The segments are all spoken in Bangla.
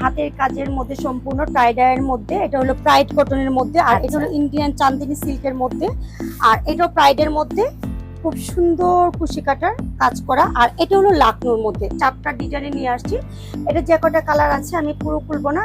হাতের কাজের মধ্যে সম্পূর্ণ টাইডায়ের মধ্যে এটা হলো প্রাইড কটনের মধ্যে আর এটা হলো ইন্ডিয়ান চান্দিনী সিল্কের মধ্যে। আর এটাও প্রাইডের মধ্যে খুব সুন্দর কুশি কাটার কাজ করা। আর এটা হলো লাকনোর মধ্যে চারটা ডিজাইনে নিয়ে আসছি। এটা যে কটা কালার আছে আমি পুরো খুলবো না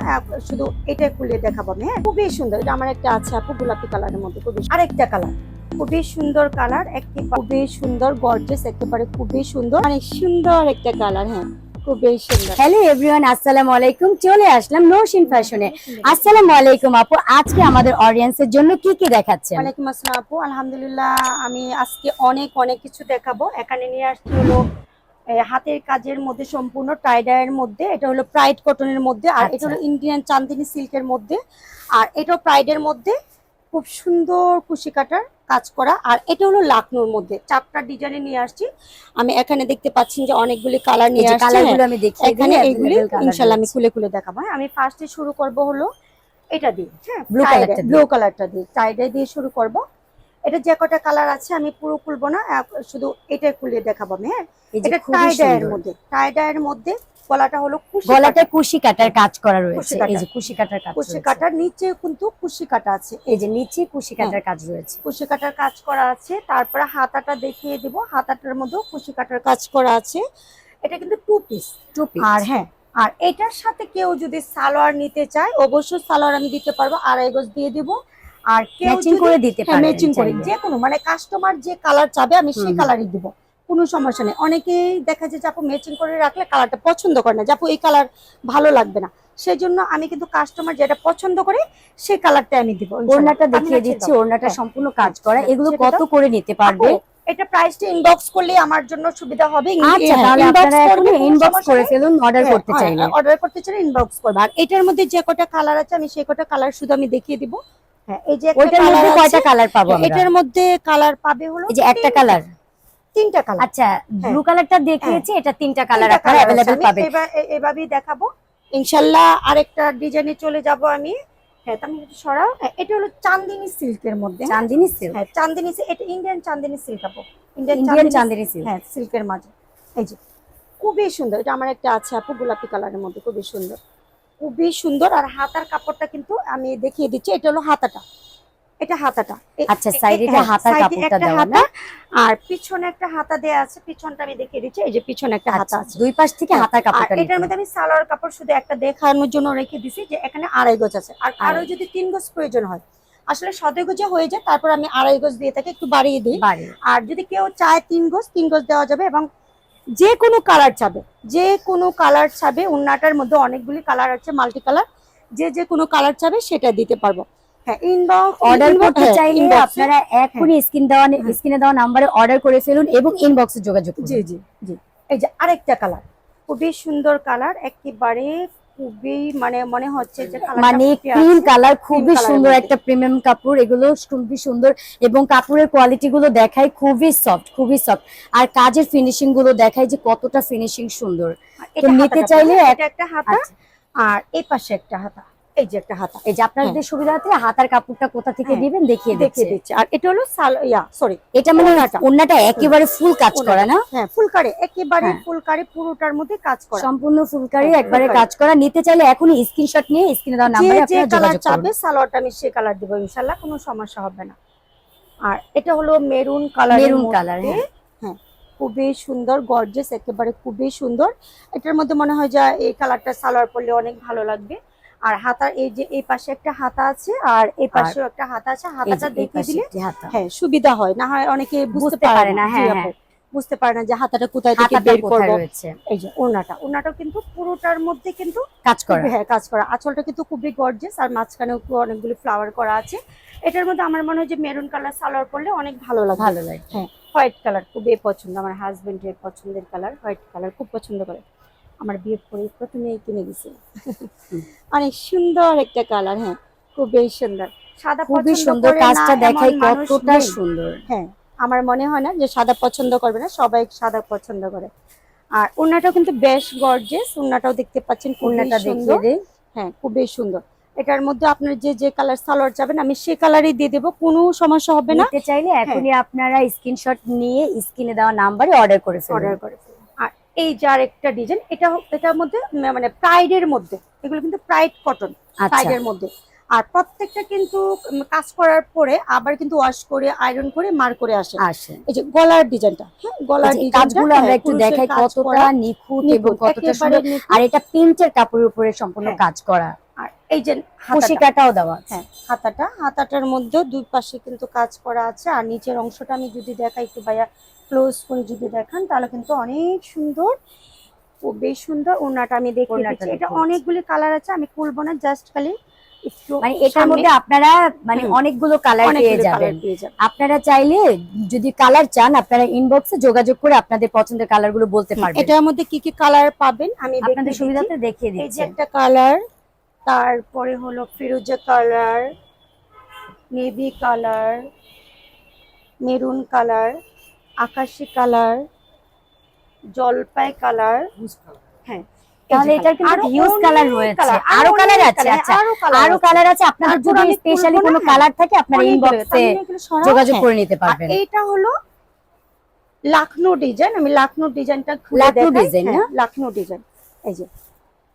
শুধু এটাই খুলে দেখাবো আমি হ্যাঁ? খুবই সুন্দর এটা আমার একটা আছে আপু গোলাপি কালারের মধ্যে খুবই আরেকটা কালার খুবই সুন্দর কালার একটি খুবই সুন্দর গর্জেস একেবারে খুবই সুন্দর মানে সুন্দর একটা কালার হ্যাঁ? খুবই সুন্দর হ্যালো এভরিওয়ান আসসালামু আলাইকুম। চলে আসলাম নৌশিন ফ্যাশনে আসসালামু আলাইকুম আপু আজকে আমাদের অডিয়েন্সের জন্য কি কি দেখাচ্ছেন? ওয়ালাইকুম আসসালাম আপু আলহামদুলিল্লাহ আমি আজকে অনেক অনেক কিছু দেখাবো। এখানে নিয়ে আসছি হলো হাতের কাজের মধ্যে সম্পূর্ণ টাইডায়ের মধ্যে এটা হলো প্রাইড কটনের মধ্যে আর এটা আচ্ছা। হলো ইন্ডিয়ান চান্দিনী সিল্কের মধ্যে। আর এটাও প্রাইডের মধ্যে খুব সুন্দর কুশি কাটার কাজ করা। আর এটা হলো লাকনোর মধ্যে। চারটা ডিজাইনে নিয়ে আসছি। আমি এখানে দেখতে পাচ্ছি যে অনেকগুলি কালার নিয়ে আসছি। কালারগুলো আমি দেখিয়ে এখানে এইগুলি ইনশাল্লাহ আমি খুলে খুলে দেখাবো। হ্যাঁ আমি ফার্স্টে শুরু করব হলো এটা দিয়ে। হ্যাঁ colourটা দিয়ে। ব্লু কালারটা দিয়ে। টাইডে দিয়ে শুরু করব। এটা যে কটা কালার আছে আমি পুরো খুলবো না শুধু এটাই খুলে দেখাবো আমি। হ্যাঁ এটা টাইডায়ের। মধ্যে। টাইডায়ের মধ্যে গলাটা হলো কাটা। কুশি কাটার কাজ করা রয়েছে। এই যে কুশি কাটার কাজ কুশি কাটার নিচে কিন্তু কুশি কাটা আছে। এই যে নিচে কুশি হ্যাঁ। কাটার কাজ রয়েছে। কুশি কাটার কাজ করা আছে। তারপরে হাতাটা দেখিয়ে দিব। হাতাটার মধ্যেও কুশি কাটার কাজ করা আছে। এটা কিন্তু টু পিস টু আর হ্যাঁ আর এটার সাথে কেউ যদি সালোয়ার নিতে চায় অবশ্যই সালোয়ার আমি দিতে পারব। আড়াই গজ দিয়ে দিব। আর কেউ ম্যাচিং করে দিতে পারেন ম্যাচিং করে যে কোনো মানে কাস্টমার যে কালার চাবে আমি সেই কালারই দিব। কোনো সমস্যা নেই। অনেকেই দেখা যায় যে আপু ম্যাচিং করে রাখলে কালারটা পছন্দ করে না যে আপু এই কালার ভালো লাগবে না। সেই জন্য আমি কিন্তু কাস্টমার যেটা পছন্দ করে সেই কালারটা আমি দিব। ওড়নাটা দেখিয়ে দিচ্ছি ওড়নাটা হ্যাঁ। সম্পূর্ণ কাজ করা। হ্যাঁ, এগুলো কত করে নিতে পারবে? এটা প্রাইসটা ইনবক্স করলে আমার জন্য সুবিধা হবে। আচ্ছা হ্যাঁ, তাহলে আপনারা এখন ইনবক্স করে ফেলুন অর্ডার করতে চাইলে। অর্ডার করতে চাইলে ইনবক্স করবে। আর এটার মধ্যে যে কটা কালার আছে আমি সেই কটা কালার শুধু আমি দেখিয়ে দিব। হ্যাঁ এই যে একটা ওইটার মধ্যে আছে, কয়টা কালার পাবো আমরা? এটার মধ্যে কালার পাবে হলো এই যে একটা কালার তিনটা কালার আচ্ছা ব্লু কালারটা দেখিয়েছি এটা তিনটা কালার তিনটা আপনারা colour আছে। अवेलेबल আমি পাবেন এবার এ- এভাবেই দেখাবো ইনশাল্লাহ আরেকটা ডিজাইনে চলে যাব আমি হ্যাঁ তুমি একটু সরাও হ্যাঁ, এটা হলো চান্দিনী সিল্কের মধ্যে হ্যাঁ। চাঁদিনী সিল্ক হ্যাঁ চান্দিনী silk, এটা ইন্ডিয়ান চান্দিনী সিল্ক আপু ইন্ডিয়ান ইন্ডিয়ান চাঁদিনী সিল্ক হ্যাঁ সিল্কের মাঝে এই যে খুবই সুন্দর এটা আমার একটা আছে আপু গোলাপি কালারের মধ্যে খুবই সুন্দর খুবই সুন্দর আর হাতার কাপড়টা কিন্তু আমি দেখিয়ে দিচ্ছি এটা হলো হাতাটা এটা হাতাটা। আচ্ছা, এ- side এ হ্যাঁ, হাতার কাপড়টা দেওয়া হাতা আর পিছনে একটা হাতা দেয়া আছে পিছনটা আমি দেখিয়ে দিচ্ছি এই যে পিছনে একটা হাতা আচ্ছা আছে। দুই পাশ থেকে হ্যাঁ, হাতার কাপড়টা এটার মধ্যে আমি সালোয়ার কাপড় শুধু একটা দেখানোর জন্য রেখে দিছি যে এখানে আড়াই গজ আছে। আর আরও যদি তিন গজ প্রয়োজন হয় আসলে সদয় গজে হয়ে যায় তারপর আমি আড়াই গজ দিয়ে থাকি একটু বাড়িয়ে দিই। আর যদি কেউ চায় তিন গজ তিন গজ দেওয়া যাবে এবং যে কোনো কালার চাবে যে কোনো কালার চাবে উন্নাটার মধ্যে অনেকগুলি কালার আছে মাল্টি কালার যে যে কোনো কালার চাবে সেটা দিতে পারব। অর্ডার করতে চাইলে আপনারা এখনই স্ক্রিন দেওয়া হ্যাঁ। স্ক্রিনে দেওয়া নাম্বারে অর্ডার করে ফেলুন এবং ইনবক্সে যোগাযোগ করুন। জি জি জি। এই যে আরেকটা কালার খুবই সুন্দর কালার একেবারে খুবই মানে মনে হচ্ছে যে মানে ক্রিম কালার খুবই সুন্দর একটা প্রিমিয়াম কাপড় এগুলো খুবই সুন্দর এবং কাপড়ের কোয়ালিটি গুলো দেখায় খুবই সফট খুবই সফট আর কাজের ফিনিশিংগুলো দেখায় যে কতটা ফিনিশিং সুন্দর। নিতে চাইলে একটা হাতা আচ্ছা। আর এই পাশে একটা হাতা। এই যে একটা হাতা। এই যে আপনাদের সুবিধাতে হাতার কাপড়টা কোথা থেকে হ্যাঁ, দিবেন দেখিয়ে দেখিয়ে দিচ্ছে। আর এটা হলো ইয়া সরি এটা মানে ওন্নাটা একেবারে ফুল কাজ করা না? হ্যাঁ ফুলকারি একেবারে হ্যাঁ। ফুলকারি পুরোটার মধ্যে কাজ করা। সম্পূর্ণ ফুলকারি হ্যাঁ, একবারে কাজ করা। নিতে চাইলে এখনই স্ক্রিনশট নিয়ে স্ক্রিনে দেওয়া নাম্বারে যে কালার যোগাযোগ চাবে সালোয়ারটা আমি সে কালার দিব ইনশাল্লাহ কোনো সমস্যা হবে না। আর এটা হলো মেরুন কালার মেরুন কালার হ্যাঁ। হ্যাঁ খুবই সুন্দর গর্জেস একেবারে খুবই সুন্দর। এটার মধ্যে মনে হয় যে এই কালারটা সালোয়ার পরলে অনেক ভালো লাগবে। আর হাতার এই যে এই পাশে একটা হাতা আছে আর এই পাশেও একটা হাতা আছে। হাতাটা দেখিয়ে দিলে হ্যাঁ সুবিধা হয়। না হয় অনেকে বুঝতে পারে না। না, হ্যাঁ, বুঝতে পারে না যে হাতাটা কোথায় থেকে বের করব। এই যে ওড়নাটা। ওড়নাটাও কিন্তু পুরোটার মধ্যে কিন্তু কাজ করা। হ্যাঁ কাজ করা। আঁচলটা কিন্তু খুবই গর্জেস আর মাঝখানেও অনেকগুলি ফ্লাওয়ার করা আছে। এটার মধ্যে আমার মনে হয় যে মেরুন কালার সালোয়ার পরলে অনেক ভালো লাগে। ভালো লাগে। হ্যাঁ হোয়াইট কালার খুবই পছন্দ। আমার হাজবেন্ডের পছন্দের কালার হোয়াইট কালার খুব পছন্দ করে। আমার বিয়ে পরে প্রথমে কিনে গেছিল অনেক সুন্দর একটা কালার হ্যাঁ খুবই সুন্দর। সাদা খুবই সুন্দর কাজটা মানুষ কতটা সুন্দর। হ্যাঁ আমার মনে হয় না যে সাদা পছন্দ করবে না সবাই সাদা পছন্দ করে। আর উন্নাটাও কিন্তু বেশ গর্জেস উন্নাটাও দেখতে পাচ্ছেন সুন্দর। দিই হ্যাঁ খুবই সুন্দর। এটার মধ্যে আপনার যে যে কালার সালোয়ার যাবেন আমি সে কালারই দিয়ে দেবো কোনো সমস্যা হবে না। চাইলে এখনই আপনারা স্ক্রিনশট নিয়ে স্ক্রিনে দেওয়া নাম্বারে অর্ডার করে অর্ডার করে এই যার একটা ডিজাইন এটা এটার মধ্যে মানে প্রাইডের মধ্যে এগুলো কিন্তু প্রাইড কটন প্রাইড প্রাইডের মধ্যে। আর প্রত্যেকটা কিন্তু কাজ করার পরে আবার কিন্তু ওয়াশ করে আয়রন করে মার করে আসে। আসে। এই যে গলার ডিজাইনটা হ্যাঁ? গলার কাজগুলো আমরা হ্যাঁ, একটু দেখাই কতটা নিখুঁত এবং কতটা সুন্দর। আর এটা প্রিন্টের কাপড়ের উপরে সম্পূর্ণ হ্যাঁ। কাজ করা। আর এই যে হাতাটা। কুশিকাটাও দেওয়া হ্যাঁ হাতাটা। হাতাটার মধ্যেও দুই পাশে কিন্তু কাজ করা আছে। আর নিচের অংশটা আমি যদি দেখাই একটু ভাইয়া ক্লোজ করে যদি দেখান তাহলে কিন্তু অনেক সুন্দর ও বেশ সুন্দর ওনাটা আমি দেখে এটা অনেকগুলি কালার আছে আমি খুলবো না জাস্ট খালি মানে এটার মধ্যে আপনারা মানে অনেকগুলো কালার পেয়ে যাবেন। আপনারা চাইলে যদি কালার চান আপনারা ইনবক্সে যোগাযোগ করে আপনাদের পছন্দের কালারগুলো বলতে পারবেন। এটার মধ্যে কি কি কালার পাবেন? আমি আপনাদের দেখিয়ে সুবিধাতে দিচ্ছি। দেখিয়ে এই যে একটা কালার তারপরে হলো ফিরোজা colour navy colour maroon colour আকাশি কালার জলপাই কালার হ্যাঁ তাহলে এটার কিন্তু huge colour রয়েছে। আরও colour আছে, আচ্ছা। আরও কালার আছে। আপনাদের যদি স্পেশালি কোনো কালার থাকে আপনারা ইনবক্সে যোগাযোগ হ্যাঁ। করে নিতে পারবেন। এইটা হলো লাখনৌ ডিজাইন। আমি লাখনৌ ডিজাইনটা খুলে লাখনৌ দেখাই। design হ্যাঁ, লাখনৌ ডিজাইন। এই যে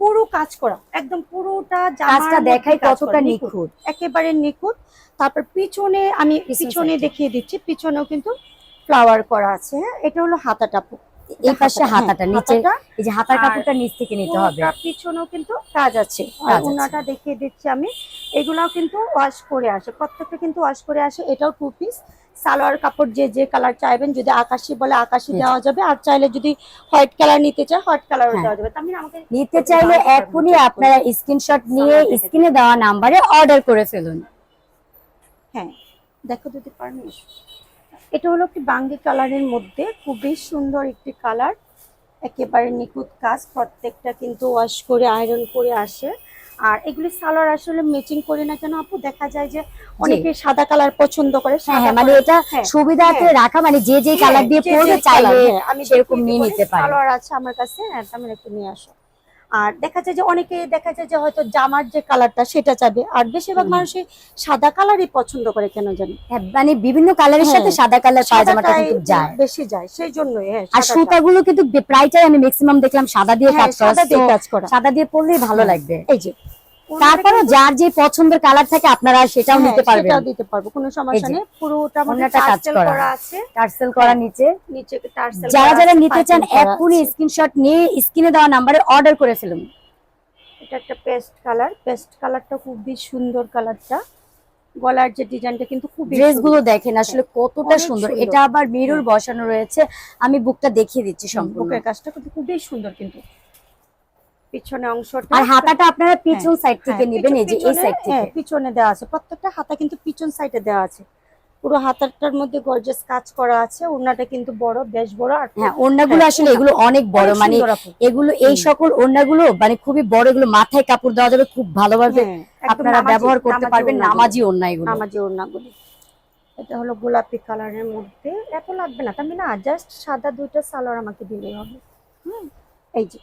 পুরো কাজ করা একদম পুরোটা কাজটা দেখাই কতটা নিখুঁত। একেবারে নিখুঁত। তারপর পিছনে আমি পিছনে দেখিয়ে দিচ্ছি পিছনেও কিন্তু ফ্লাওয়ার করা আছে। হ্যাঁ এটা হলো হাতাটা। এই পাশে হাতাটা নিচে এই যে হাতার কাপড়টা নিচ থেকে নিতে হবে। পিছনেও কিন্তু কাজ আছে। আর ওনাটা দেখিয়ে দিচ্ছি আমি। এগুলাও কিন্তু ওয়াশ করে আসে। প্রত্যেকটা কিন্তু ওয়াশ করে আসে। এটাও টু পিস সালোয়ার কাপড় যে যে কালার চাইবেন যদি আকাশি বলে আকাশি দেওয়া যাবে। আর চাইলে যদি হোয়াইট কালার নিতে চায় হোয়াইট কালারও হ্যাঁ। দেওয়া যাবে। মানে আমাকে নিতে চাইলে এখনই আপনারা স্ক্রিনশট নিয়ে স্ক্রিনে দেওয়া নাম্বারে অর্ডার করে ফেলুন। হ্যাঁ। দেখো যদি পারেন এটা হলো একটি বাঙ্গি কালারের মধ্যে খুবই সুন্দর একটি কালার। একেবারে নিখুঁত কাজ প্রত্যেকটা কিন্তু ওয়াশ করে আয়রন করে আসে। আর এগুলি সালোয়ার আসলে ম্যাচিং করে না কেন আপু? দেখা যায় যে অনেকে সাদা কালার পছন্দ করে হ্যাঁ হ্যাঁ মানে এটা হ্যাঁ, সুবিধাতে হ্যাঁ। রাখা মানে যে যে কালার দিয়ে পড়বে চাইলে আমি সেরকম নিয়ে নিতে পারেন। সালোয়ার আছে আমার কাছে হ্যাঁ তেমন একটু নিয়ে আসো। আর দেখা যায় যে অনেকে দেখা যায় যে হয়তো জামার যে কালারটা সেটা চাবে আর বেশিরভাগ মানুষই সাদা কালারই পছন্দ করে কেন জানি? হ্যাঁ, মানে বিভিন্ন কালারের সাথে হ্যাঁ, সাদা কালার পাওয়া জামাটা কিন্তু যায়। বেশি যায় সেই জন্য হ্যাঁ আর। সুতাগুলো কিন্তু প্রায়টাই আমি ম্যাক্সিমাম দেখলাম সাদা দিয়ে কাজ করা সাদা দিয়ে কাজ করা। সাদা দিয়ে পরলেই ভালো। লাগবে। এই যে। তারপরে যার যে পছন্দের কালার থাকে আপনারা সেটাও হ্যাঁ, নিতে পারবেন। সেটাও দিতে পারব কোনো সমস্যা নেই। পুরোটা ওড়নাটা টার্সেল করা। আছে। টার্সেল করা হ্যাঁ, নিচে। নিচে টার্সেল যারা যারা নিতে চান করা স্ক্রিনশট নিয়ে স্ক্রিনে দেওয়া নাম্বারে অর্ডার করে ফেলুন। এটা একটা পেস্ট কালার পেস্ট কালারটা খুবই সুন্দর কালারটা গলার যে ডিজাইনটা কিন্তু খুব ড্রেসগুলো দেখেন আসলে কতটা সুন্দর। এটা আবার মিরর বসানো রয়েছে। আমি বুকটা দেখিয়ে দিচ্ছি সম্পূর্ণ। বুকের কাজটা কিন্তু খুবই সুন্দর কিন্তু। পিছনে অংশটা আর হাতাটা আপনারা পিছন সাইড থেকে হ্যাঁ, নেবেন এই যে এই সাইড হ্যাঁ, থেকে। পিছনে দেওয়া আছে। প্রত্যেকটা হাতা কিন্তু পিছন সাইডে দেওয়া আছে। পুরো হাতাটার মধ্যে গর্জাস কাজ করা আছে। ওড়নাটা কিন্তু বড় বেশ বড় আর হ্যাঁ ওড়নাগুলো হ্যাঁ, আসলে এগুলো অনেক বড় মানে এগুলো এই সকল ওড়নাগুলো মানে খুবই বড় এগুলো মাথায় কাপড় দেওয়া যাবে খুব ভালোভাবে হ্যাঁ, আপনারা ব্যবহার করতে পারবেন। নামাজি ওড়না এগুলো নামাজি ওড়নাগুলি। এটা হলো গোলাপি কালারের মধ্যে। এত লাগবে না। আমি না জাস্ট সাদা দুইটা সালোয়ার আমাকে দিলেই হবে। হুম এই যে।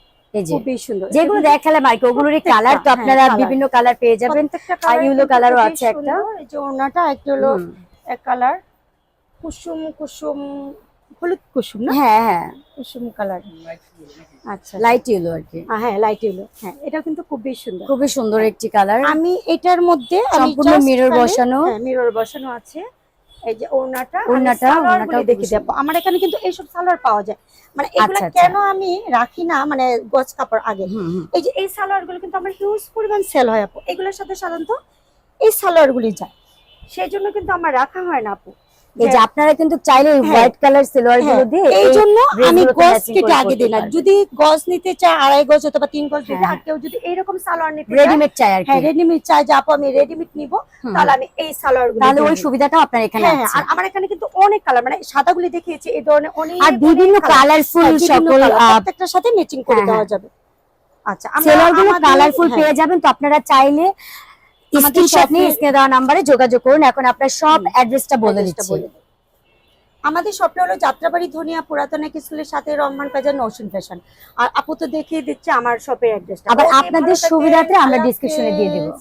খুবই সুন্দর। যেগুলো দেখালাম আর ওগুলোর কালার তো হ্যাঁ, আপনারা বিভিন্ন কালার পেয়ে যাবেন। আর খুবই আছে একটা। এই যে ওড়নাটা একটু হলো এক কালার কুসুম কুসুম হলুদ কুসুম না? হ্যাঁ হ্যাঁ। কুসুম কালার আচ্ছা লাইট ইয়েলো আর কি। হ্যাঁ লাইট ইয়েলো হ্যাঁ এটা কিন্তু খুবই সুন্দর। খুবই সুন্দর একটি কালার আমি এটার মধ্যে সম্পূর্ণ খালি- বসানো। হ্যাঁ মিরর বসানো আছে। এই যে ওড়নাটা ওড়নাটা, ওড়নাটা ওড়নাটাও দেখি খুবই আমার এখানে কিন্তু এইসব সালোয়ার পাওয়া যায়। মানে এগুলো আচ্ছা, আচ্ছা। কেন আমি রাখি না মানে গজ কাপড় আগে। এই যে এই সালোয়ারগুলো কিন্তু আমার হিউজ পরিমাণ সেল হয় আপু। এগুলোর সাথে সাধারণত এই সালোয়ার গুলি যায়। সেই জন্য কিন্তু আমার রাখা হয় না আপু। এই যে আপনারা কিন্তু চাইলে হ্যাঁ। হোয়াইট কালার সিলভারগুলো দিয়ে এই জন্য আমি গজ কেটে আগে পারবেন। যদি গজ নিতে চায় আড়াই গজ অথবা তিন গজ দিতে হ্যাঁ। আর কেউ যদি এইরকম সালোয়ার নিতে রেডিমেড চাই আর কি হ্যাঁ রেডিমেড চাই যে আপু আমি রেডিমেড নিব তাহলে আমি এই সালোয়ারগুলো তাহলে ওই সুবিধাটাও আপনার এখানে হ্যাঁ হ্যাঁ, আছে আর আমার এখানে কিন্তু অনেক কালার মানে সাদাগুলি দেখিয়েছি এই ধরনের অনেক আর বিভিন্ন। কালারফুল হ্যাঁ, সকল প্রত্যেকটার সাথে ম্যাচিং করে হ্যাঁ, দেওয়া হ্যাঁ। যাবে আচ্ছা আমরা কালারফুল হ্যাঁ, পেয়ে যাবেন তো আপনারা চাইলে স্ক্রিনে দেওয়া নাম্বারে যোগাযোগ করুন। এখন আপনার সব অ্যাড্রেসটা বলে দিচ্ছি। আমাদের স্বপ্ন হলো যাত্রাবাড়ি ধনিয়া পুরাতন এক স্কুলের সাথে রহমান প্লাজা নৌসুন ফ্যাশন আর আপু তো দেখিয়ে দিচ্ছে আমার শপের অ্যাড্রেসটা আবার আপনাদের সুবিধাতে আমরা description-এ দিয়ে দেবো।